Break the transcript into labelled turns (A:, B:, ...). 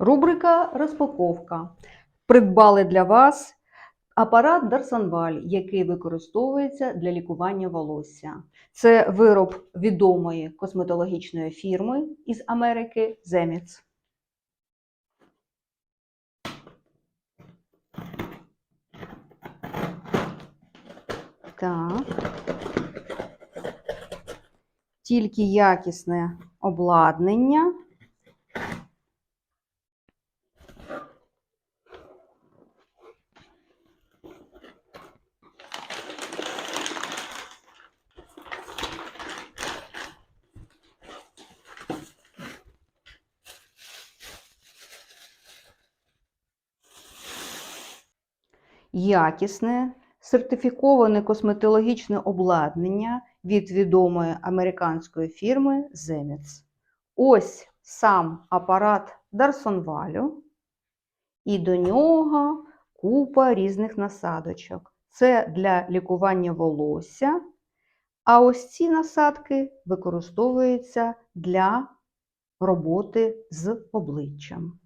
A: Рубрика Розпаковка. Придбали для вас апарат Дарсанваль, який використовується для лікування волосся. Це вироб відомої косметологічної фірми із Америки Земіц. Так. Тільки якісне обладнання. Якісне, сертифіковане косметологічне обладнання від відомої американської фірми Zemets. Ось сам апарат Дарсонвалю, і до нього купа різних насадочок. Це для лікування волосся, а ось ці насадки використовуються для роботи з обличчям.